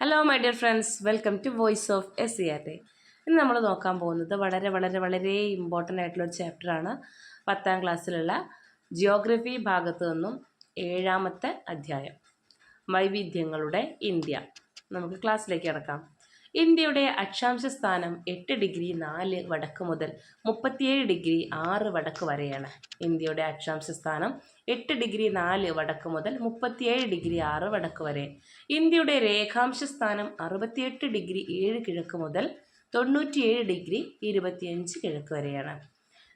Hello my dear friends welcome to voice of S C R ഇന്ന് നമ്മൾ നോക്കാൻ പോകുന്നത് വളരെ വളരെ വളരെ ഇമ്പോർട്ടന്റ് ആയിട്ടുള്ള ഒരു ചാപ്റ്ററാണ് പത്താം ക്ലാസ്സിലുള്ള ജിയോഗ്രഫി ഭാഗത്തു നിന്നും ഏഴാമത്തെ അധ്യായം. വൈവിധ്യങ്ങളുടെ ഇന്ത്യ. നമുക്ക് ക്ലാസ്സിലേക്ക് കിടക്കാം. ഇന്ത്യയുടെ അക്ഷാംശ സ്ഥാനം എട്ട് ഡിഗ്രി നാല് വടക്ക് മുതൽ മുപ്പത്തിയേഴ് ഡിഗ്രി ആറ് വടക്ക് വരെയാണ്. ഇന്ത്യയുടെ അക്ഷാംശ സ്ഥാനം എട്ട് ഡിഗ്രി നാല് വടക്ക് മുതൽ മുപ്പത്തിയേഴ് ഡിഗ്രി ആറ് വടക്ക് വരെ. ഇന്ത്യയുടെ രേഖാംശ സ്ഥാനം അറുപത്തിയെട്ട് ഡിഗ്രി ഏഴ് കിഴക്ക് മുതൽ തൊണ്ണൂറ്റിയേഴ് ഡിഗ്രി ഇരുപത്തിയഞ്ച് കിഴക്ക് വരെയാണ്.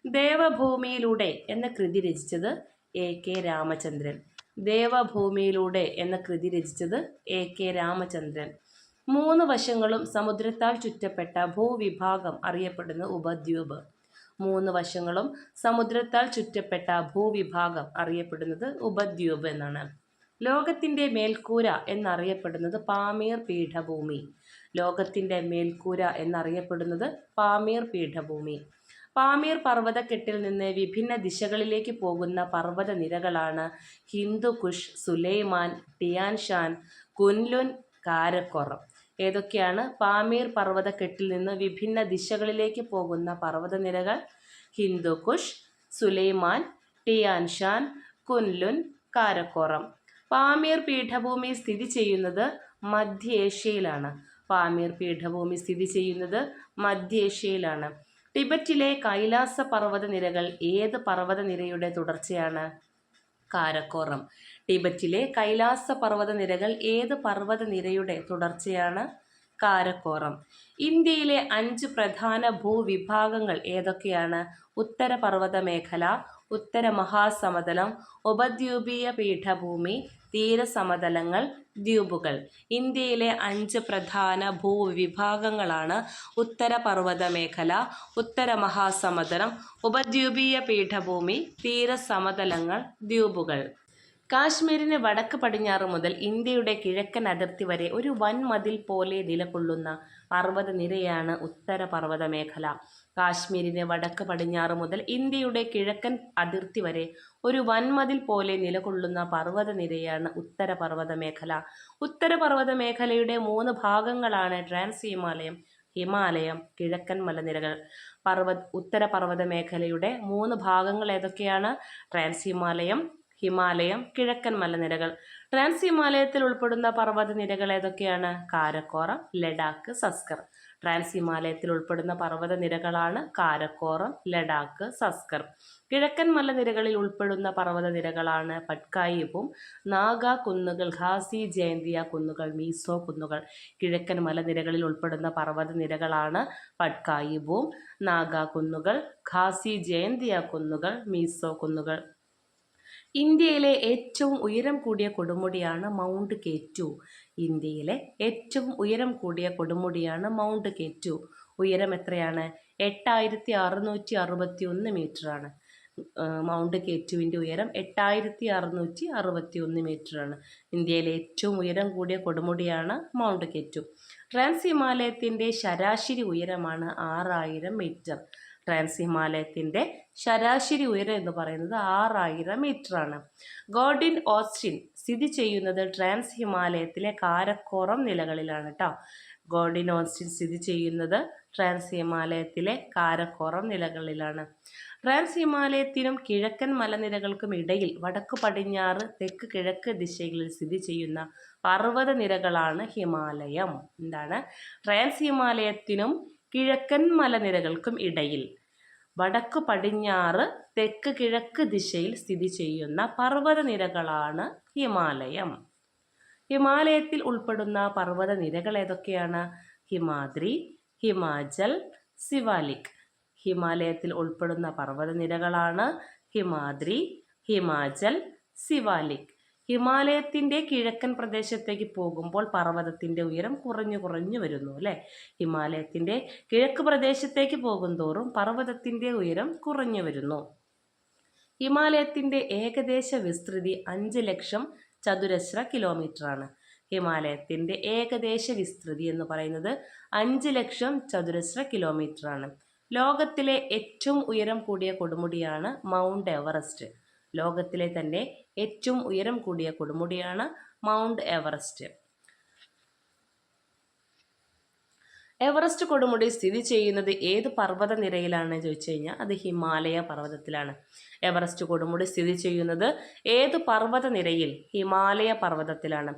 ദേവഭൂമിയിലൂടെ എന്ന കൃതി രചിച്ചത് എ കെ രാമചന്ദ്രൻ. ദേവഭൂമിയിലൂടെ എന്ന കൃതി രചിച്ചത് എ കെ രാമചന്ദ്രൻ. മൂന്ന് വശങ്ങളും സമുദ്രത്താൽ ചുറ്റപ്പെട്ട ഭൂവിഭാഗം അറിയപ്പെടുന്ന ഉപദ്വീപ്. മൂന്ന് വശങ്ങളും സമുദ്രത്താൽ ചുറ്റപ്പെട്ട ഭൂവിഭാഗം അറിയപ്പെടുന്നത് ഉപദ്വീപ് എന്നാണ്. ലോകത്തിന്റെ മേൽക്കൂര എന്നറിയപ്പെടുന്നത് പാമീർ പീഠഭൂമി. ലോകത്തിന്റെ മേൽക്കൂര എന്നറിയപ്പെടുന്നത് പാമീർ പീഠഭൂമി. പാമീർ പർവതക്കെട്ടിൽ നിന്ന് വിഭിന്ന ദിശകളിലേക്ക് പോകുന്ന പർവത നിരകളാണ് ഹിന്ദുകുഷ് സുലൈമാൻ ടിയാൻഷാൻ കുൻലുൻ കാരക്കോറം. ഏതൊക്കെയാണ്? പാമീർ പർവതക്കെട്ടിൽ നിന്ന് വിഭിന്ന ദിശകളിലേക്ക് പോകുന്ന പർവതനിരകൾ Hindu Kush Sulaiman Tian Shan Kunlun Karakoram. Pamir പീഠഭൂമി സ്ഥിതി ചെയ്യുന്നത് മധ്യേഷ്യയിലാണ്. പാമീർ പീഠഭൂമി സ്ഥിതി ചെയ്യുന്നത് മധ്യേഷ്യയിലാണ്. ടിബറ്റിലെ കൈലാസ പർവതനിരകൾ ഏത് പർവതനിരയുടെ തുടർച്ചയാണ്? കാരക്കോറം. ടിബറ്റിലെ കൈലാസ പർവതനിരകൾ ഏത് പർവതനിരയുടെ തുടർച്ചയാണ്? കാരക്കോറം. ഇന്ത്യയിലെ അഞ്ച് പ്രധാന ഭൂവിഭാഗങ്ങൾ ഏതൊക്കെയാണ്? ഉത്തര പർവത മേഖല ഉത്തര മഹാസമതലം ഉപദ്വീപീയ പീഠഭൂമി തീരസമതലങ്ങൾ ദ്വീപുകൾ. ഇന്ത്യയിലെ അഞ്ച് പ്രധാന ഭൂവിഭാഗങ്ങളാണ് ഉത്തര പർവത മേഖല ഉത്തര മഹാസമതലം ഉപദ്വീപീയ പീഠഭൂമി തീരസമതലങ്ങൾ ദ്വീപുകൾ. കാശ്മീരിന് വടക്ക് പടിഞ്ഞാറ് മുതൽ ഇന്ത്യയുടെ കിഴക്കൻ അതിർത്തി വരെ ഒരു വൻമതിൽ പോലെ നിലകൊള്ളുന്ന പർവതനിരയാണ് ഉത്തര പർവത മേഖല കാശ്മീരിന് വടക്ക് പടിഞ്ഞാറ് മുതൽ ഇന്ത്യയുടെ കിഴക്കൻ അതിർത്തി വരെ ഒരു വൻമതിൽ പോലെ നിലകൊള്ളുന്ന പർവതനിരയാണ് ഉത്തരപർവത മേഖല. ഉത്തരപർവത മേഖലയുടെ മൂന്ന് ഭാഗങ്ങളാണ് ട്രാൻസ് ഹിമാലയം ഹിമാലയം കിഴക്കൻ മലനിരകൾ. പർവ ഉത്തരപർവത മേഖലയുടെ മൂന്ന് ഭാഗങ്ങൾ ഏതൊക്കെയാണ്? ട്രാൻസ് ഹിമാലയം ഹിമാലയം കിഴക്കൻ മലനിരകൾ. ട്രാൻസ് ഹിമാലയത്തിൽ ഉൾപ്പെടുന്ന പർവതനിരകൾ ഏതൊക്കെയാണ്? കാരക്കോറം ലഡാക്ക് സസ്കർ. ട്രാൻസ് ഹിമാലയത്തിൽ ഉൾപ്പെടുന്ന പർവതനിരകളാണ് കാരക്കോറം ലഡാക്ക് സസ്കർ. കിഴക്കൻ മലനിരകളിൽ ഉൾപ്പെടുന്ന പർവത നിരകളാണ് പട്കായിപ്പും നാഗ കുന്നുകൾ ഖാസി ജയന്തിയ കുന്നുകൾ മീസോ കുന്നുകൾ. കിഴക്കൻ മലനിരകളിൽ ഉൾപ്പെടുന്ന പർവത നിരകളാണ് പട്കായിബും നാഗ കുന്നുകൾ ഖാസി ജയന്തിയ കുന്നുകൾ മീസോ കുന്നുകൾ. ഇന്ത്യയിലെ ഏറ്റവും ഉയരം കൂടിയ കൊടുമുടിയാണ് മൗണ്ട് കെറ്റു. ഇന്ത്യയിലെ ഏറ്റവും ഉയരം കൂടിയ കൊടുമുടിയാണ് മൗണ്ട് കെറ്റു. ഉയരം എത്രയാണ്? എട്ടായിരത്തി അറുന്നൂറ്റി അറുപത്തി ഒന്ന് മീറ്ററാണ് മൗണ്ട് കെറ്റുവിന്റെ ഉയരം എട്ടായിരത്തി അറുന്നൂറ്റി അറുപത്തി ഒന്ന് മീറ്ററാണ്. ഇന്ത്യയിലെ ഏറ്റവും ഉയരം കൂടിയ കൊടുമുടിയാണ് മൗണ്ട് കെറ്റു. ട്രാൻസ് ഹിമാലയത്തിന്റെ ശരാശരി ഉയരമാണ് ആറായിരം മീറ്റർ. ട്രാൻസ് ഹിമാലയത്തിന്റെ ശരാശരി ഉയരം എന്ന് പറയുന്നത് ആറായിരം മീറ്ററാണ് ഗോഡിൻ ഓസ്റ്റിൻ സ്ഥിതി ചെയ്യുന്നത് ട്രാൻസ് ഹിമാലയത്തിലെ കാരക്കോറം നിലകളിലാണ് കേട്ടോ ഗോഡിൻ ഓസ്റ്റിൻ സ്ഥിതി ചെയ്യുന്നത് ട്രാൻസ് ഹിമാലയത്തിലെ കാരക്കോറം നിലകളിലാണ്. ട്രാൻസ് ഹിമാലയത്തിനും കിഴക്കൻ മലനിരകൾക്കും ഇടയിൽ വടക്ക് പടിഞ്ഞാറ് തെക്ക് കിഴക്ക് ദിശകളിൽ സ്ഥിതി ചെയ്യുന്ന പർവത നിരകളാണ് ഹിമാലയം. എന്താണ്? ട്രാൻസ് ഹിമാലയത്തിനും കിഴക്കൻ മലനിരകൾക്കും ഇടയിൽ. വടക്ക് പടിഞ്ഞാറ് തെക്ക് കിഴക്ക് ദിശയിൽ സ്ഥിതി ചെയ്യുന്ന പർവതനിരകളാണ് ഹിമാലയം. ഹിമാലയത്തിൽ ഉൾപ്പെടുന്ന പർവതനിരകൾ ഏതൊക്കെയാണ്? ഹിമാദ്രി ഹിമാചൽ സിവാലിക് ഹിമാലയത്തിൽ ഉൾപ്പെടുന്ന പർവതനിരകളാണ് ഹിമാദ്രി ഹിമാചൽ സിവാലിക് ഹിമാലയത്തിന്റെ കിഴക്കൻ പ്രദേശത്തേക്ക് പോകുമ്പോൾ പർവതത്തിന്റെ ഉയരം കുറഞ്ഞു കുറഞ്ഞു വരുന്നു അല്ലേ? ഹിമാലയത്തിന്റെ കിഴക്ക് പ്രദേശത്തേക്ക് പോകുന്തോറും പർവതത്തിന്റെ ഉയരം കുറഞ്ഞു വരുന്നു. ഹിമാലയത്തിന്റെ ഏകദേശ വിസ്തൃതി അഞ്ച് ലക്ഷം ചതുരശ്ര കിലോമീറ്ററാണ്. ഹിമാലയത്തിന്റെ ഏകദേശ വിസ്തൃതി എന്ന് പറയുന്നത് അഞ്ച് ലക്ഷം ചതുരശ്ര കിലോമീറ്ററാണ്. ലോകത്തിലെ ഏറ്റവും ഉയരം കൂടിയ കൊടുമുടിയാണ് മൗണ്ട് എവറസ്റ്റ്. ലോകത്തിലെ തന്നെ ഏറ്റവും ഉയരം കൂടിയ കൊടുമുടിയാണ് മൗണ്ട് എവറസ്റ്റ്. എവറസ്റ്റ് കൊടുമുടി സ്ഥിതി ചെയ്യുന്നത് ഏത് പർവത നിരയിലാണ് ചോദിച്ചു കഴിഞ്ഞാൽ അത് ഹിമാലയ പർവതത്തിലാണ്. എവറസ്റ്റ് കൊടുമുടി സ്ഥിതി ചെയ്യുന്നത് ഏത് പർവത നിരയിൽ ഹിമാലയ പർവതത്തിലാണ്.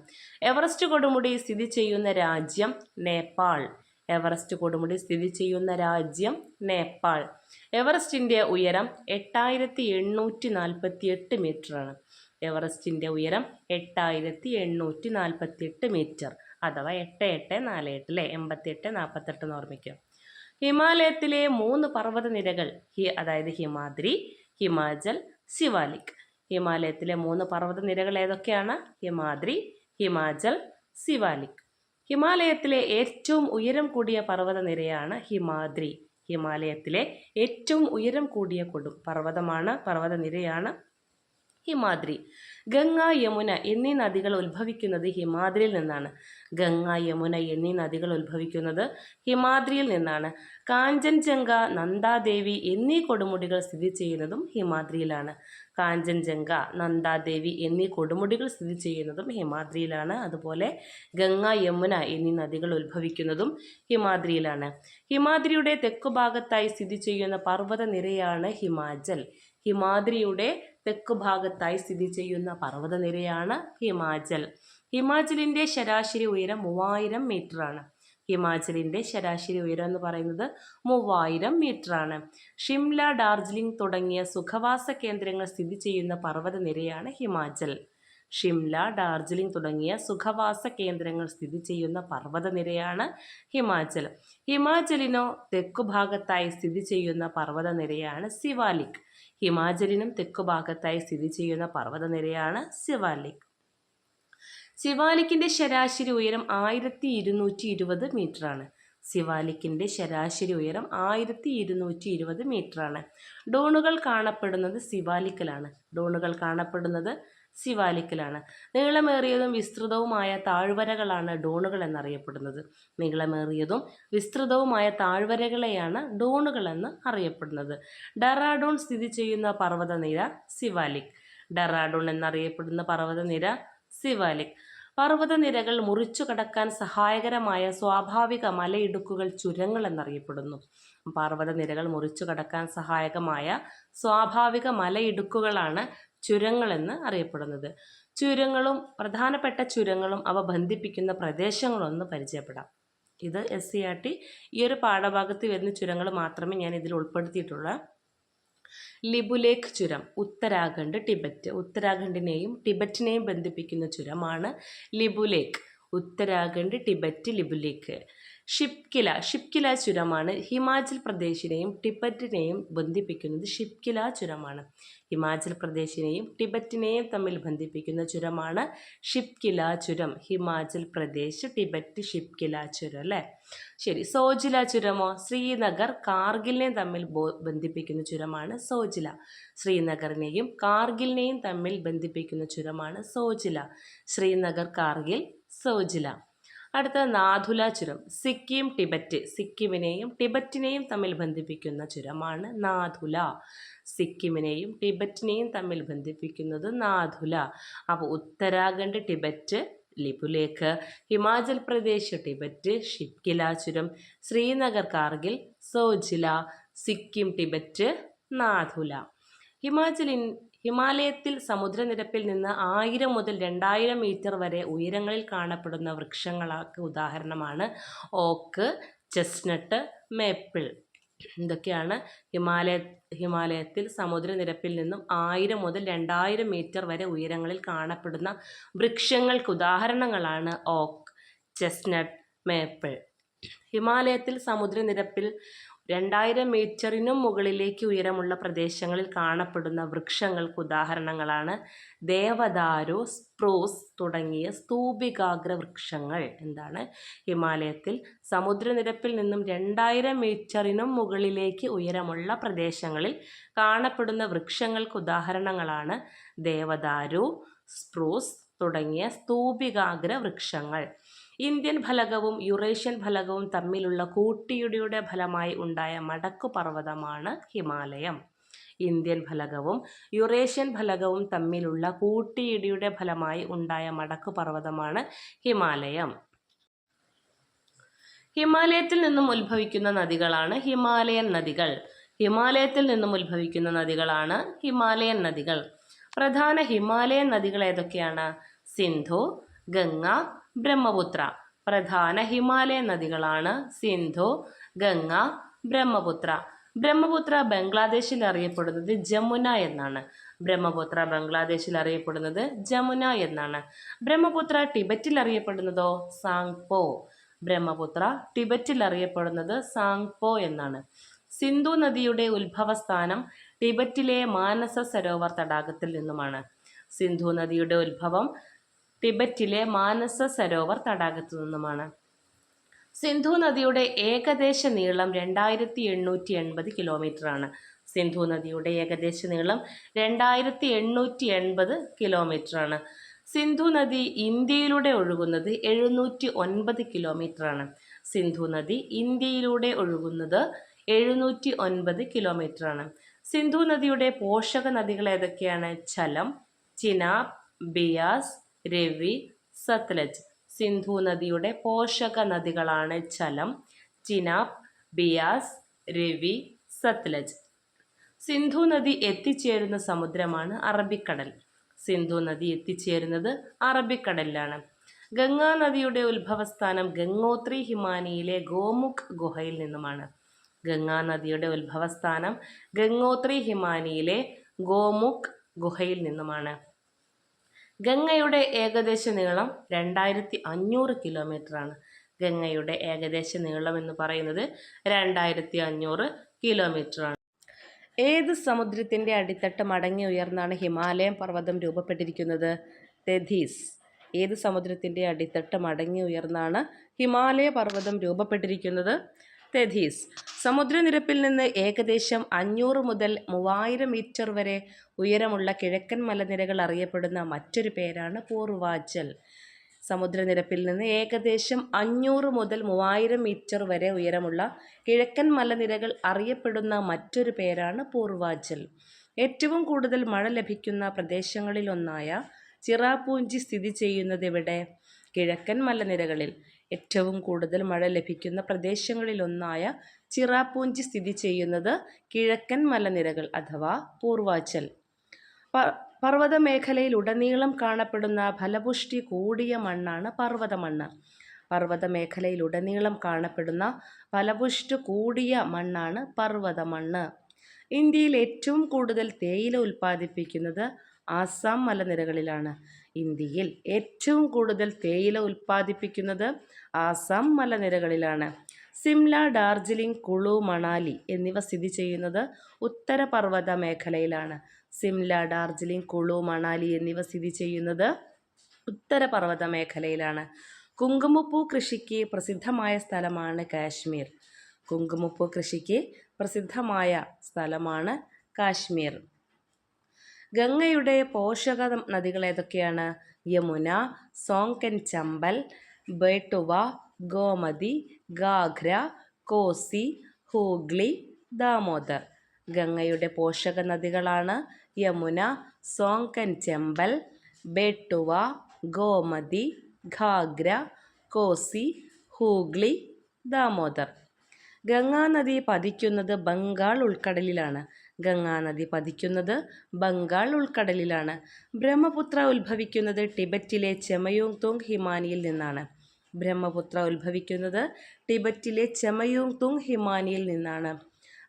എവറസ്റ്റ് കൊടുമുടി സ്ഥിതി ചെയ്യുന്ന രാജ്യം നേപ്പാൾ. എവറസ്റ്റ് കൊടുമുടി സ്ഥിതി ചെയ്യുന്ന രാജ്യം നേപ്പാൾ. എവറസ്റ്റിന്റെ ഉയരം എട്ടായിരത്തി എണ്ണൂറ്റി നാൽപ്പത്തി എട്ട് മീറ്ററാണ്. എവറസ്റ്റിന്റെ ഉയരം എട്ടായിരത്തി എണ്ണൂറ്റി നാൽപ്പത്തി എട്ട് മീറ്റർ അഥവാ എട്ട് എട്ട് നാല് എട്ട് അല്ലേ? എൺപത്തി എട്ട് നാൽപ്പത്തെട്ട് എന്ന് ഓർമ്മിക്കുക. ഹിമാലയത്തിലെ മൂന്ന് പർവത നിരകൾ ഹി അതായത് ഹിമാദ്രി ഹിമാചൽ സിവാലിക് ഹിമാലയത്തിലെ മൂന്ന് പർവത നിരകൾ ഏതൊക്കെയാണ്? ഹിമാദ്രി ഹിമാചൽ സിവാലിക് ഹിമാലയത്തിലെ ഏറ്റവും ഉയരം കൂടിയ പർവത നിരയാണ് ഹിമാദ്രി. ഹിമാലയത്തിലെ ഏറ്റവും ഉയരം കൂടിയ കൊടു പർവതമാണ് പർവത നിരയാണ് ഹിമാദ്രി. ഗംഗ യമുന എന്നീ നദികൾ ഉത്ഭവിക്കുന്നത് ഹിമാദ്രിയിൽ നിന്നാണ്. ഗംഗ യമുന എന്നീ നദികൾ ഉത്ഭവിക്കുന്നത് ഹിമാദ്രിയിൽ നിന്നാണ്. കാഞ്ചൻജംഗ നന്ദാദേവി എന്നീ കൊടുമുടികൾ സ്ഥിതി ചെയ്യുന്നതും ഹിമാദ്രിയിലാണ്. കാഞ്ചൻജംഗ നന്ദാദേവി എന്നീ കൊടുമുടികൾ സ്ഥിതി ചെയ്യുന്നതും ഹിമാദ്രിയിലാണ്. അതുപോലെ ഗംഗ യമുന എന്നീ നദികൾ ഉത്ഭവിക്കുന്നതും ഹിമാദ്രിയിലാണ്. ഹിമാദ്രിയുടെ തെക്കുഭാഗത്തായി സ്ഥിതി ചെയ്യുന്ന പർവത നിരയാണ് ഹിമാചൽ. ഹിമാദ്രിയുടെ തെക്ക് ഭാഗത്തായി സ്ഥിതി ചെയ്യുന്ന പർവതനിരയാണ് ഹിമാചൽ. ഹിമാചലിന്റെ ശരാശരി ഉയരം മൂവായിരം മീറ്ററാണ്. ഹിമാചലിന്റെ ശരാശരി ഉയരം എന്ന് പറയുന്നത് മൂവായിരം മീറ്ററാണ്. ഷിംല ഡാർജിലിംഗ് തുടങ്ങിയ സുഖവാസ കേന്ദ്രങ്ങൾ സ്ഥിതി ചെയ്യുന്ന പർവതനിരയാണ് ഹിമാചൽ. ഷിംല ഡാർജിലിംഗ് തുടങ്ങിയ സുഖവാസ കേന്ദ്രങ്ങൾ സ്ഥിതി ചെയ്യുന്ന പർവതനിരയാണ് ഹിമാചൽ. ഹിമാചലിനോ തെക്കുഭാഗത്തായി സ്ഥിതി ചെയ്യുന്ന പർവതനിരയാണ് സിവാലിക്. ഹിമാചലിനും തെക്കുഭാഗത്തായി സ്ഥിതി ചെയ്യുന്ന പർവതനിരയാണ് സിവാലിക് സിവാലിക്കിന്റെ ശരാശരി ഉയരം ആയിരത്തി ഇരുന്നൂറ്റി ഇരുപത് മീറ്ററാണ്. സിവാലിക്കിന്റെ ശരാശരി ഉയരം ആയിരത്തി ഇരുന്നൂറ്റി ഇരുപത് മീറ്ററാണ്. ഡോണുകൾ കാണപ്പെടുന്നത് സിവാലിക്കിലാണ് ഡോണുകൾ കാണപ്പെടുന്നത് സിവാലിക്കലാണ്. നീളമേറിയതും വിസ്തൃതവുമായ താഴ്വരകളാണ് ഡോണുകൾ എന്നറിയപ്പെടുന്നത്. നീളമേറിയതും വിസ്തൃതവുമായ താഴ്വരകളെയാണ് ഡോണുകൾ എന്ന് അറിയപ്പെടുന്നത്. ഡറാഡോൺ സ്ഥിതി ചെയ്യുന്ന പർവതനിര സിവാലിക്. ഡറാഡോൺ എന്നറിയപ്പെടുന്ന പർവതനിര സിവാലിക്. പർവതനിരകൾ മുറിച്ചു കടക്കാൻ സഹായകരമായ സ്വാഭാവിക മലയിടുക്കുകൾ ചുരങ്ങൾ എന്നറിയപ്പെടുന്നു. പർവതനിരകൾ മുറിച്ചു കടക്കാൻ സഹായകമായ സ്വാഭാവിക മലയിടുക്കുകളാണ് ചുരങ്ങളെന്ന് അറിയപ്പെടുന്നത്. ചുരങ്ങളും പ്രധാനപ്പെട്ട ചുരങ്ങളും അവ ബന്ധിപ്പിക്കുന്ന പ്രദേശങ്ങളൊന്ന് പരിചയപ്പെടാം. ഇത് എസ് സി ആർ ടി ഈ ഒരു പാഠഭാഗത്ത് വരുന്ന ചുരങ്ങൾ മാത്രമേ ഞാൻ ഇതിൽ ഉൾപ്പെടുത്തിയിട്ടുള്ളൂ. ലിബുലേക്ക് ചുരം ഉത്തരാഖണ്ഡ് ടിബറ്റ്. ഉത്തരാഖണ്ഡിനെയും ടിബറ്റിനെയും ബന്ധിപ്പിക്കുന്ന ചുരമാണ് ലിബുലേക്ക് ഉത്തരാഖണ്ഡ് ടിബറ്റ് ലിബുലേക്ക് ഷിപ്കില. ഷിപ്കില ചുരമാണ്. ഹിമാചൽ പ്രദേശിനെയും ടിബറ്റിനെയും ബന്ധിപ്പിക്കുന്നത് ഷിപ്കില ചുരമാണ്. ഹിമാചൽ പ്രദേശിനെയും ടിബറ്റിനെയും തമ്മിൽ ബന്ധിപ്പിക്കുന്ന ചുരമാണ് ഷിപ്കില ചുരം. ഹിമാചൽ പ്രദേശ് ടിബറ്റ് ഷിപ്കില ചുരം അല്ലേ? ശരി സോജില ചുരമോ? ശ്രീനഗർ കാർഗിലിനെയും തമ്മിൽ ബന്ധിപ്പിക്കുന്ന ചുരമാണ് സോജില. ശ്രീനഗറിനെയും കാർഗിലിനെയും തമ്മിൽ ബന്ധിപ്പിക്കുന്ന ചുരമാണ് സോജില. ശ്രീനഗർ കാർഗിൽ സോജില. അടുത്ത നാഥുല ചുരം. സിക്കിം ടിബറ്റ്. സിക്കിമിനെയും ടിബറ്റിനെയും തമ്മിൽ ബന്ധിപ്പിക്കുന്ന ചുരമാണ് നാഥുല. സിക്കിമിനെയും ടിബറ്റിനെയും തമ്മിൽ ബന്ധിപ്പിക്കുന്നത് നാഥുല. അപ്പോൾ ഉത്തരാഖണ്ഡ് ടിബറ്റ് ലിപുലേക്ക്. ഹിമാചൽ പ്രദേശ് ടിബറ്റ് ഷിപ്കില ചുരം. ശ്രീനഗർ കാർഗിൽ സോജില. സിക്കിം ടിബറ്റ് നാഥുല. ഹിമാചലിൻ ഹിമാലയത്തിൽ സമുദ്രനിരപ്പിൽ നിന്ന് ആയിരം മുതൽ രണ്ടായിരം മീറ്റർ വരെ ഉയരങ്ങളിൽ കാണപ്പെടുന്ന വൃക്ഷങ്ങൾക്ക് ഉദാഹരണമാണ്. Oak chestnut maple. ഇതൊക്കെയാണ് ഹിമാലയ ഹിമാലയത്തിൽ സമുദ്രനിരപ്പിൽ നിന്നും ആയിരം മുതൽ രണ്ടായിരം മീറ്റർ വരെ ഉയരങ്ങളിൽ കാണപ്പെടുന്ന വൃക്ഷങ്ങൾക്ക് ഉദാഹരണങ്ങളാണ് ഓക്ക് ചെസ്റ്റ്നട്ട് മേപ്പിൾ. ഹിമാലയത്തിൽ സമുദ്രനിരപ്പിൽ രണ്ടായിരം മീറ്ററിനും മുകളിലേക്ക് ഉയരമുള്ള പ്രദേശങ്ങളിൽ കാണപ്പെടുന്ന വൃക്ഷങ്ങൾക്ക് ഉദാഹരണങ്ങളാണ് ദേവദാരു സ്പ്രൂസ് തുടങ്ങിയ സ്തൂപികാഗ്ര വൃക്ഷങ്ങൾ. എന്താണ്? ഹിമാലയത്തിൽ സമുദ്രനിരപ്പിൽ നിന്നും രണ്ടായിരം മീറ്ററിനും മുകളിലേക്ക് ഉയരമുള്ള പ്രദേശങ്ങളിൽ കാണപ്പെടുന്ന വൃക്ഷങ്ങൾക്ക് ഉദാഹരണങ്ങളാണ് ദേവദാരു സ്പ്രൂസ് തുടങ്ങിയ സ്തൂപികാഗ്ര വൃക്ഷങ്ങൾ. ഇന്ത്യൻ ഫലകവും യുറേഷ്യൻ ഫലകവും തമ്മിലുള്ള കൂട്ടിയിടിയുടെ ഫലമായി ഉണ്ടായ മടക്കു പർവതമാണ് ഹിമാലയം. ഇന്ത്യൻ ഫലകവും യുറേഷ്യൻ ഫലകവും തമ്മിലുള്ള കൂട്ടിയിടിയുടെ ഫലമായി ഉണ്ടായ മടക്കു പർവതമാണ് ഹിമാലയം. ഹിമാലയത്തിൽ നിന്നും ഉത്ഭവിക്കുന്ന നദികളാണ് ഹിമാലയൻ നദികൾ. ഹിമാലയത്തിൽ നിന്നും ഉത്ഭവിക്കുന്ന നദികളാണ് ഹിമാലയൻ നദികൾ. പ്രധാന ഹിമാലയൻ നദികൾ ഏതൊക്കെയാണ്? സിന്ധു ഗംഗ ബ്രഹ്മപുത്ര. പ്രധാന ഹിമാലയ നദികളാണ് സിന്ധു ഗംഗ ബ്രഹ്മപുത്ര. ബ്രഹ്മപുത്ര ബംഗ്ലാദേശിൽ അറിയപ്പെടുന്നത് ജമുന എന്നാണ്. ബ്രഹ്മപുത്ര ബംഗ്ലാദേശിൽ അറിയപ്പെടുന്നത് ജമുന എന്നാണ്. ബ്രഹ്മപുത്ര ടിബറ്റിൽ അറിയപ്പെടുന്നതോ സാങ്പോ. ബ്രഹ്മപുത്ര ടിബറ്റിൽ അറിയപ്പെടുന്നത് സാങ്പോ എന്നാണ്. സിന്ധു നദിയുടെ ഉത്ഭവസ്ഥാനം ടിബറ്റിലെ മാനസ സരോവർ തടാകത്തിൽ നിന്നുമാണ്. സിന്ധു നദിയുടെ ഉത്ഭവം ടിബറ്റിലെ മാനസ സരോവർ തടാകത്തു നിന്നുമാണ്. സിന്ധു നദിയുടെ ഏകദേശ നീളം രണ്ടായിരത്തി എണ്ണൂറ്റി എൺപത് കിലോമീറ്റർ ആണ് സിന്ധു നദിയുടെ ഏകദേശ നീളം രണ്ടായിരത്തി എണ്ണൂറ്റി എൺപത് കിലോമീറ്റർ ആണ് സിന്ധു നദി ഇന്ത്യയിലൂടെ ഒഴുകുന്നത് എഴുന്നൂറ്റി ഒൻപത് കിലോമീറ്റർ ആണ് സിന്ധു നദി ഇന്ത്യയിലൂടെ ഒഴുകുന്നത് എഴുന്നൂറ്റി ഒൻപത് കിലോമീറ്റർ ആണ് സിന്ധു നദിയുടെ പോഷക നദികൾ ഏതൊക്കെയാണ്? ചലം ചിനാബ് ബിയാസ് രവി സത്ലജ്. സിന്ധു നദിയുടെ പോഷക നദികളാണ് ചലം ചിനാബ് ബിയാസ് രവി സത്ലജ്. സിന്ധു നദി എത്തിച്ചേരുന്ന സമുദ്രമാണ് അറബിക്കടൽ. സിന്ധു നദി എത്തിച്ചേരുന്നത് അറബിക്കടലിലാണ്. ഗംഗാ നദിയുടെ ഉത്ഭവസ്ഥാനം ഗംഗോത്രി ഹിമാനിയിലെ ഗോമുഖ് ഗുഹയിൽ നിന്നുമാണ്. ഗംഗാ നദിയുടെ ഉത്ഭവസ്ഥാനം ഗംഗോത്രി ഹിമാനിയിലെ ഗോമുഖ് ഗുഹയിൽ നിന്നുമാണ്. ഗംഗയുടെ ഏകദേശ നീളം രണ്ടായിരത്തി അഞ്ഞൂറ് കിലോമീറ്ററാണ്. ഗംഗയുടെ ഏകദേശ നീളം എന്ന് പറയുന്നത് രണ്ടായിരത്തി അഞ്ഞൂറ് കിലോമീറ്ററാണ്. ഏത് സമുദ്രത്തിന്റെ അടിത്തട്ട് മടങ്ങി ഉയർന്നാണ് ഹിമാലയം പർവതം രൂപപ്പെട്ടിരിക്കുന്നത്? തെഥീസ്. ഏത് സമുദ്രത്തിന്റെ അടിത്തട്ട് മടങ്ങി ഉയർന്നാണ് ഹിമാലയ പർവതം രൂപപ്പെട്ടിരിക്കുന്നത്? തെഥീസ്. സമുദ്രനിരപ്പിൽ നിന്ന് ഏകദേശം അഞ്ഞൂറ് മുതൽ മൂവായിരം മീറ്റർ വരെ ഉയരമുള്ള കിഴക്കൻ മലനിരകൾ അറിയപ്പെടുന്ന മറ്റൊരു പേരാണ് പൂർവാചൽ. സമുദ്രനിരപ്പിൽ നിന്ന് ഏകദേശം അഞ്ഞൂറ് മുതൽ മൂവായിരം മീറ്റർ വരെ ഉയരമുള്ള കിഴക്കൻ മലനിരകൾ അറിയപ്പെടുന്ന മറ്റൊരു പേരാണ് പൂർവാചൽ. ഏറ്റവും കൂടുതൽ മഴ ലഭിക്കുന്ന പ്രദേശങ്ങളിലൊന്നായ ചിറാപൂഞ്ചി സ്ഥിതി ചെയ്യുന്നത് ഇവിടെ കിഴക്കൻ മലനിരകളിൽ. ഏറ്റവും കൂടുതൽ മഴ ലഭിക്കുന്ന പ്രദേശങ്ങളിലൊന്നായ ചിറാപൂഞ്ചി സ്ഥിതി ചെയ്യുന്നത് കിഴക്കൻ മലനിരകൾ അഥവാ പൂർവാചൽ. പർവത മേഖലയിലുടനീളം കാണപ്പെടുന്ന ഫലപുഷ്ടി കൂടിയ മണ്ണാണ് പർവത മണ്ണ് പർവത കാണപ്പെടുന്ന ഫലപുഷ്ടി കൂടിയ മണ്ണാണ് പർവത മണ്ണ് ഇന്ത്യയിൽ ഏറ്റവും കൂടുതൽ തേയില ഉൽപ്പാദിപ്പിക്കുന്നത് ആസാം മലനിരകളിലാണ്. ഇന്ത്യയിൽ ഏറ്റവും കൂടുതൽ തേയില ഉൽപ്പാദിപ്പിക്കുന്നത് ആസാം മലനിരകളിലാണ്. സിംല ഡാർജിലിംഗ് കുളു മണാലി എന്നിവ സ്ഥിതി ചെയ്യുന്നത് ഉത്തരപർവത മേഖലയിലാണ് സിംല ഡാർജിലിംഗ് കുളു മണാലി എന്നിവ സ്ഥിതി ചെയ്യുന്നത് ഉത്തരപർവത മേഖലയിലാണ് കുങ്കുമപ്പൂ കൃഷിക്ക് പ്രസിദ്ധമായ സ്ഥലമാണ് കാശ്മീർ. കുങ്കുമപ്പൂ കൃഷിക്ക് പ്രസിദ്ധമായ സ്ഥലമാണ് കാശ്മീർ. ഗംഗയുടെ പോഷക നദികൾ ഏതൊക്കെയാണ്? യമുന സോങ്കൻ ചമ്പൽ ബേട്ടുവ ഗോമതി ഗാഘ്ര കോസി ഹൂഗ്ലി ദാമോദർ. ഗംഗയുടെ പോഷക നദികളാണ് യമുന സോങ്കൻ ചെമ്പൽ ബേട്ടുവ ഗോമതി ഘാഗ്ര കോസി ഹൂഗ്ലി ദാമോദർ. ഗംഗാനദി പതിക്കുന്നത് ബംഗാൾ ഉൾക്കടലിലാണ്. ഗംഗാനദി പതിക്കുന്നത് ബംഗാൾ ഉൾക്കടലിലാണ്. ബ്രഹ്മപുത്ര ഉത്ഭവിക്കുന്നത് ടിബറ്റിലെ ചെമയോങ് ഹിമാനിയിൽ നിന്നാണ്. ബ്രഹ്മപുത്ര ഉത്ഭവിക്കുന്നത് ടിബറ്റിലെ ചെമയോങ് ഹിമാനിയിൽ നിന്നാണ്.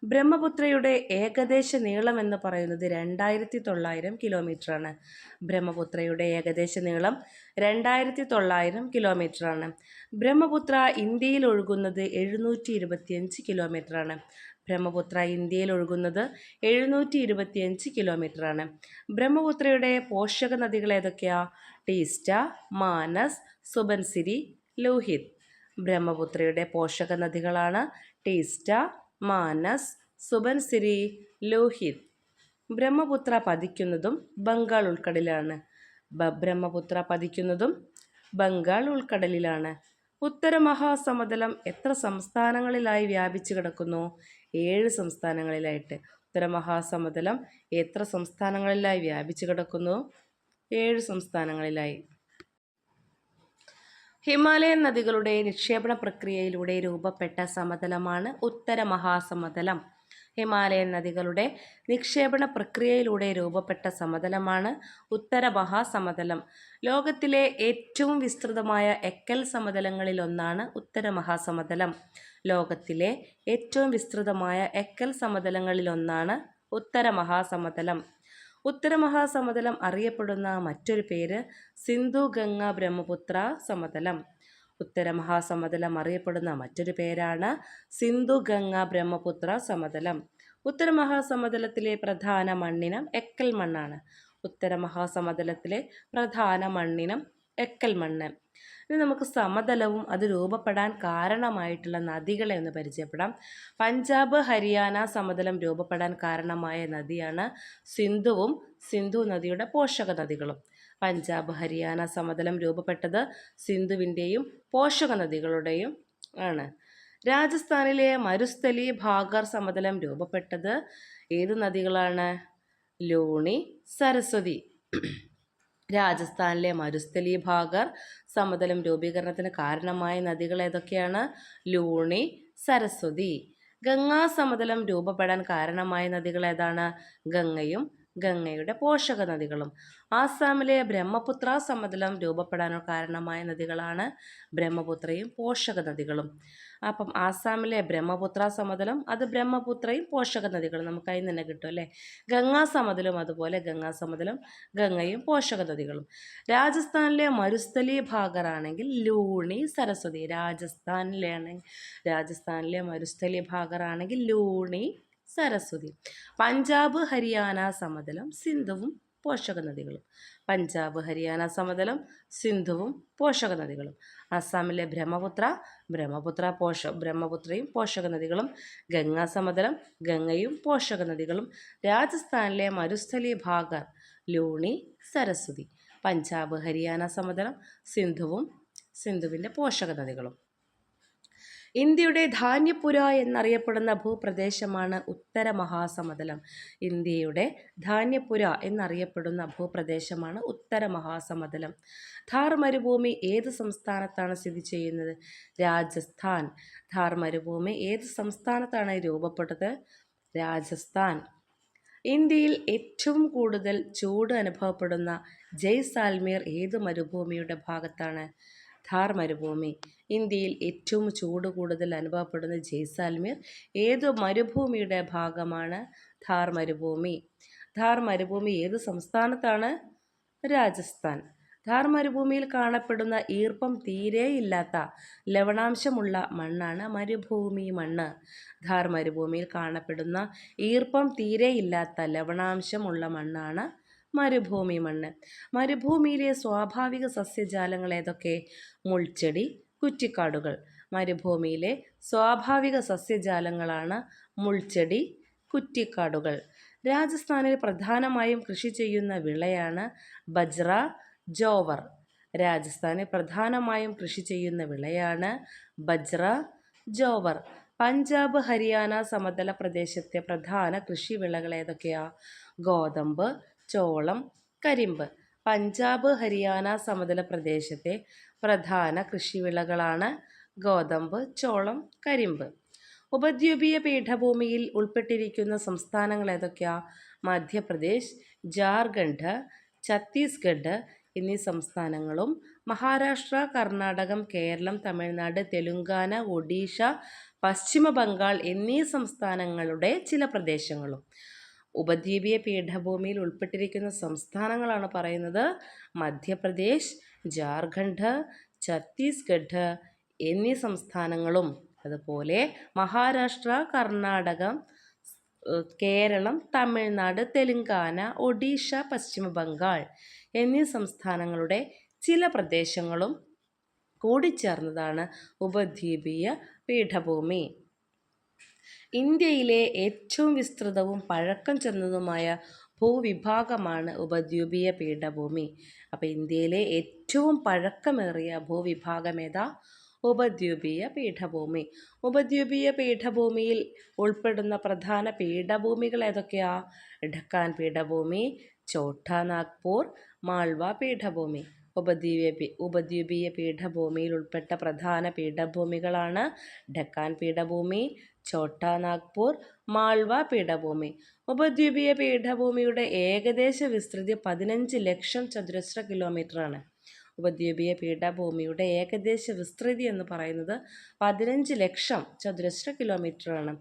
ബ്രഹ്മപുത്രയുടെ ഏകദേശ നീളം എന്ന് പറയുന്നത് രണ്ടായിരത്തി തൊള്ളായിരം കിലോമീറ്ററാണ്. ബ്രഹ്മപുത്രയുടെ ഏകദേശ നീളം രണ്ടായിരത്തി തൊള്ളായിരം കിലോമീറ്ററാണ്. ബ്രഹ്മപുത്ര ഇന്ത്യയിൽ ഒഴുകുന്നത് എഴുന്നൂറ്റി ഇരുപത്തിയഞ്ച് കിലോമീറ്ററാണ്. ബ്രഹ്മപുത്ര ഇന്ത്യയിൽ ഒഴുകുന്നത് എഴുന്നൂറ്റി ഇരുപത്തിയഞ്ച് കിലോമീറ്ററാണ്. ബ്രഹ്മപുത്രയുടെ പോഷക നദികൾ ഏതൊക്കെയാ? ടീസ്റ്റ മാനസ് സുബൻസിരി ലോഹിത്. ബ്രഹ്മപുത്രയുടെ പോഷക നദികളാണ് ടീസ്റ്റ മാനസ് സുബൻസിരി ലോഹിത്. ബ്രഹ്മപുത്ര പതിക്കുന്നതും ബംഗാൾ ഉൾക്കടലിലാണ്. ബ്രഹ്മപുത്ര പതിക്കുന്നതും ബംഗാൾ ഉൾക്കടലിലാണ്. ഉത്തര മഹാസമതലം എത്ര സംസ്ഥാനങ്ങളിലായി വ്യാപിച്ചു കിടക്കുന്നു? ഏഴ് സംസ്ഥാനങ്ങളിലായിട്ട്. ഉത്തര മഹാസമതലം എത്ര സംസ്ഥാനങ്ങളിലായി വ്യാപിച്ചു കിടക്കുന്നു? ഏഴ് സംസ്ഥാനങ്ങളിലായി. ഹിമാലയൻ നദികളുടെ നിക്ഷേപണ പ്രക്രിയയിലൂടെ രൂപപ്പെട്ട സമതലമാണ് ഉത്തര മഹാസമതലം. ഹിമാലയൻ നദികളുടെ നിക്ഷേപണ പ്രക്രിയയിലൂടെ രൂപപ്പെട്ട സമതലമാണ് ഉത്തര മഹാസമതലം. ലോകത്തിലെ ഏറ്റവും വിസ്തൃതമായ എക്കൽ സമതലങ്ങളിൽ ഒന്നാണ് ഉത്തര മഹാസമതലം. ലോകത്തിലെ ഏറ്റവും വിസ്തൃതമായ എക്കൽ സമതലങ്ങളിൽ ഒന്നാണ് ഉത്തര മഹാസമതലം. ഉത്തര മഹാസമതലം അറിയപ്പെടുന്ന മറ്റൊരു പേര് സിന്ധു ഗംഗ ബ്രഹ്മപുത്ര സമതലം. ഉത്തരമഹാസമതലം അറിയപ്പെടുന്ന മറ്റൊരു പേരാണ് സിന്ധു ഗംഗ ബ്രഹ്മപുത്ര സമതലം. ഉത്തരമഹാസമതലത്തിലെ പ്രധാന മണ്ണിനം എക്കൽ മണ്ണാണ്. ഉത്തരമഹാസമതലത്തിലെ പ്രധാന മണ്ണിനം എക്കൽ മണ്ണ്. ഇനി നമുക്ക് സമതലവും അത് രൂപപ്പെടാൻ കാരണമായിട്ടുള്ള നദികളെ ഒന്ന് പരിചയപ്പെടാം. പഞ്ചാബ് ഹരിയാന സമതലം രൂപപ്പെടാൻ കാരണമായ നദിയാണ് സിന്ധുവും. സിന്ധു നദിയുടെ പോഷക നദികളും. പഞ്ചാബ് ഹരിയാന സമതലം രൂപപ്പെട്ടത് സിന്ധുവിന്റെയും പോഷക നദികളുടെയും ആണ്. രാജസ്ഥാനിലെ മരുസ്ഥലി ഭാഗർ സമതലം രൂപപ്പെട്ടത് ഏത് നദികളാണ്? ലൂണി സരസ്വതി. രാജസ്ഥാനിലെ മരുസ്ഥലി ഭാഗർ സമതലം രൂപീകരണത്തിന് കാരണമായ നദികൾ ഏതൊക്കെയാണ്? ലൂണി സരസ്വതി. ഗംഗാ സമതലം രൂപപ്പെടാൻ കാരണമായ നദികൾ ഏതാണ്? ഗംഗയും ഗംഗയുടെ പോഷക നദികളും ആസാമിലെ ബ്രഹ്മപുത്ര സമതലം രൂപപ്പെടാനോ കാരണമായ നദികളാണ് ബ്രഹ്മപുത്രയും പോഷക നദികളും അപ്പം ആസാമിലെ ബ്രഹ്മപുത്ര സമതലം അത് ബ്രഹ്മപുത്രയും പോഷക നദികളും നമുക്ക് അതിൽ തന്നെ കിട്ടും അല്ലേ? ഗംഗാ സമതലം അതുപോലെ ഗംഗാ സമതലം ഗംഗയും പോഷക നദികളും രാജസ്ഥാനിലെ മരുസ്ഥലി ഭാഗറാണെങ്കിൽ ലൂണി സരസ്വതി രാജസ്ഥാനിലെ രാജസ്ഥാനിലെ മരുസ്ഥലി ഭാഗറാണെങ്കിൽ ലൂണി സരസ്വതി. പഞ്ചാബ് ഹരിയാന സമതലം സിന്ധുവും പോഷക നദികളും. പഞ്ചാബ് ഹരിയാന സമതലം സിന്ധുവും പോഷക നദികളും. അസ്സാമിലെ ബ്രഹ്മപുത്ര ബ്രഹ്മപുത്ര പോഷ ബ്രഹ്മപുത്രയും പോഷക നദികളും. ഗംഗാ സമതലം ഗംഗയും പോഷക നദികളും. രാജസ്ഥാനിലെ മരുസ്ഥലി ഭാഗർ ലൂണി സരസ്വതി. പഞ്ചാബ് ഹരിയാന സമതലം സിന്ധുവും സിന്ധുവിന്റെ പോഷക നദികളും. ഇന്ത്യയുടെ ധാന്യപുര എന്നറിയപ്പെടുന്ന ഭൂപ്രദേശമാണ് ഉത്തര മഹാസമതലം ഇന്ത്യയുടെ ധാന്യപുര എന്നറിയപ്പെടുന്ന ഭൂപ്രദേശമാണ് ഉത്തര മഹാസമതലം ഥാർ മരുഭൂമി ഏത് സംസ്ഥാനത്താണ് സ്ഥിതി ചെയ്യുന്നത്? രാജസ്ഥാൻ. ഥാർ മരുഭൂമി ഏത് സംസ്ഥാനത്താണ് രൂപപ്പെട്ടത്? രാജസ്ഥാൻ. ഇന്ത്യയിൽ ഏറ്റവും കൂടുതൽ ചൂട് അനുഭവപ്പെടുന്ന ജയ്സാൽമീർ ഏത് മരുഭൂമിയുടെ ഭാഗത്താണ്? ഥാർ മരുഭൂമി. ഇന്ത്യയിൽ ഏറ്റവും ചൂട് കൂടുതൽ അനുഭവപ്പെടുന്ന ജയ്സാൽമീർ ഏത് മരുഭൂമിയുടെ ഭാഗമാണ് ഥാർ മരുഭൂമി. ഥാർ മരുഭൂമി ഏത് സംസ്ഥാനത്താണ്? രാജസ്ഥാൻ. ഥാർ മരുഭൂമിയിൽ കാണപ്പെടുന്ന ഈർപ്പം തീരെയില്ലാത്ത ലവണാംശമുള്ള മണ്ണാണ് മരുഭൂമി മണ്ണ്. ഥാർ മരുഭൂമിയിൽ കാണപ്പെടുന്ന ഈർപ്പം തീരെയില്ലാത്ത ലവണാംശമുള്ള മണ്ണാണ് മരുഭൂമി മണ്ണ്. മരുഭൂമിയിലെ സ്വാഭാവിക സസ്യജാലങ്ങൾ ഏതൊക്കെ? മുൾച്ചെടി കുറ്റിക്കാടുകൾ. മരുഭൂമിയിലെ സ്വാഭാവിക സസ്യജാലങ്ങളാണ് മുൾച്ചെടി കുറ്റിക്കാടുകൾ. രാജസ്ഥാനിൽ പ്രധാനമായും കൃഷി ചെയ്യുന്ന വിളയാണ് ബജ്ര ജോവർ. രാജസ്ഥാനിൽ പ്രധാനമായും കൃഷി ചെയ്യുന്ന വിളയാണ് ബജ്ര ജോവർ. പഞ്ചാബ് ഹരിയാന സമതല പ്രദേശത്തെ പ്രധാന കൃഷി വിളകൾ ഏതൊക്കെയാണ് ഗോതമ്പ് ചോളം കരിമ്പ്. പഞ്ചാബ് ഹരിയാന സമതല പ്രദേശത്തെ പ്രധാന കൃഷിവിളകളാണ് ഗോതമ്പ് ചോളം കരിമ്പ്. ഉപദ്വീപീയ പീഠഭൂമിയിൽ ഉൾപ്പെട്ടിരിക്കുന്ന സംസ്ഥാനങ്ങൾ ഏതൊക്കെയാണ് മധ്യപ്രദേശ് ജാർഖണ്ഡ് ഛത്തീസ്ഗഡ് എന്നീ സംസ്ഥാനങ്ങളും മഹാരാഷ്ട്ര കർണാടകം കേരളം തമിഴ്നാട് തെലുങ്കാന ഒഡീഷ പശ്ചിമ ബംഗാൾ എന്നീ സംസ്ഥാനങ്ങളുടെ ചില പ്രദേശങ്ങളും. ഉപദ്വീപീയ പീഠഭൂമിയിൽ ഉൾപ്പെട്ടിരിക്കുന്ന സംസ്ഥാനങ്ങളാണ് പറയുന്നത്. മധ്യപ്രദേശ് ജാർഖണ്ഡ് ഛത്തീസ്ഗഡ് എന്നീ സംസ്ഥാനങ്ങളും. അതുപോലെ മഹാരാഷ്ട്ര കർണാടകം കേരളം തമിഴ്നാട് തെലുങ്കാന ഒഡീഷ പശ്ചിമ ബംഗാൾ എന്നീ സംസ്ഥാനങ്ങളുടെ ചില പ്രദേശങ്ങളും കൂടിച്ചേർന്നതാണ് ഉപദ്വീപീയ പീഠഭൂമി. ഇന്ത്യയിലെ ഏറ്റവും വിസ്തൃതവും പഴക്കം ചെന്നതുമായ ഭൂവിഭാഗമാണ് ഉപദ്വീപീയ പീഠഭൂമി. അപ്പോൾ ഇന്ത്യയിലെ ഏറ്റവും പഴക്കമേറിയ ഭൂവിഭാഗം ഏതാ? ഉപദ്വീപീയ പീഠഭൂമി. ഉപദ്വീപീയ പീഠഭൂമിയിൽ ഉൾപ്പെടുന്ന പ്രധാന പീഠഭൂമികൾ ഏതൊക്കെയാ? ഡക്കാൻ പീഠഭൂമി ചോട്ട നാഗ്പൂർ മാൾവ പീഠഭൂമി. ഉപദ്വീപീയ ഉപദ്വീപീയ പീഠഭൂമിയിൽ ഉൾപ്പെട്ട പ്രധാന പീഠഭൂമികളാണ് ഡക്കാൻ പീഠഭൂമി ഛോട്ടാ നാഗ്പൂർ മാൾവ പീഠഭൂമി. ഉപദ്വീപീയ പീഠഭൂമിയുടെ ഏകദേശ വിസ്തൃതി പതിനഞ്ച് ലക്ഷം ചതുരശ്ര കിലോമീറ്ററാണ്. ഉപദ്വീപീയ പീഠഭൂമിയുടെ ഏകദേശ വിസ്തൃതി എന്ന് പറയുന്നത് പതിനഞ്ച് ലക്ഷം ചതുരശ്ര കിലോമീറ്ററാണ്.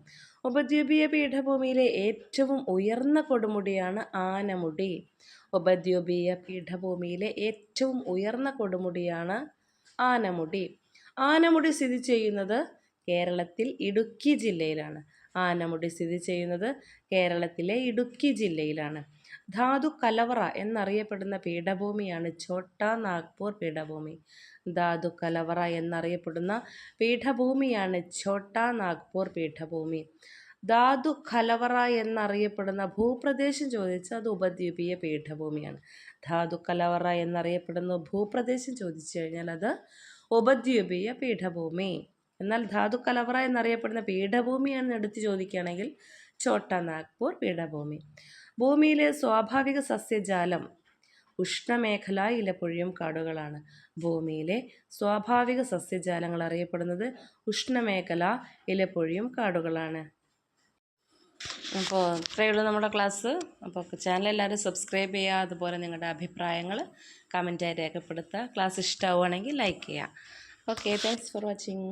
ഉപദ്വീപീയ പീഠഭൂമിയിലെ ഏറ്റവും ഉയർന്ന കൊടുമുടിയാണ് ആനമുടി. ഉപദ്വീപീയ പീഠഭൂമിയിലെ ഏറ്റവും ഉയർന്ന കൊടുമുടിയാണ് ആനമുടി. ആനമുടി സ്ഥിതി ചെയ്യുന്നത് കേരളത്തിൽ ഇടുക്കി ജില്ലയിലാണ്. ആനമുടി സ്ഥിതി ചെയ്യുന്നത് കേരളത്തിലെ ഇടുക്കി ജില്ലയിലാണ്. ധാതു കലവറ എന്നറിയപ്പെടുന്ന പീഠഭൂമിയാണ് ഛോട്ടാ നാഗ്പൂർ പീഠഭൂമി. ധാതു കലവറ എന്നറിയപ്പെടുന്ന പീഠഭൂമിയാണ് ഛോട്ടാ നാഗ്പൂർ പീഠഭൂമി. ധാതു കലവറ എന്നറിയപ്പെടുന്ന ഭൂപ്രദേശം ചോദിച്ചാൽ അത് ഉപദ്വീപീയ പീഠഭൂമിയാണ്. ധാതു കലവറ എന്നറിയപ്പെടുന്ന ഭൂപ്രദേശം ചോദിച്ചു കഴിഞ്ഞാൽ അത് ഉപദ്വീപീയ പീഠഭൂമി. എന്നാൽ ധാതു കലവറ എന്നറിയപ്പെടുന്ന പീഠഭൂമിയാണെന്ന് എടുത്തു ചോദിക്കുകയാണെങ്കിൽ ചോട്ട നാഗ്പൂർ പീഠഭൂമി. ഭൂമിയിലെ സ്വാഭാവിക സസ്യജാലം ഉഷ്ണമേഖല ഇലപ്പൊഴിയും കാടുകളാണ്. ഭൂമിയിലെ സ്വാഭാവിക സസ്യജാലങ്ങൾ അറിയപ്പെടുന്നത് ഉഷ്ണമേഖല ഇലപ്പൊഴിയും കാടുകളാണ്. അപ്പോൾ ഇത്രയേ ഉള്ളൂ നമ്മുടെ ക്ലാസ്. അപ്പോൾ ചാനൽ എല്ലാവരും സബ്സ്ക്രൈബ് ചെയ്യുക അതുപോലെ നിങ്ങളുടെ അഭിപ്രായങ്ങൾ കമന്റായി രേഖപ്പെടുത്തുക. ക്ലാസ് ഇഷ്ടമാവുകയാണെങ്കിൽ ലൈക്ക് ചെയ്യുക. Okay thanks for watching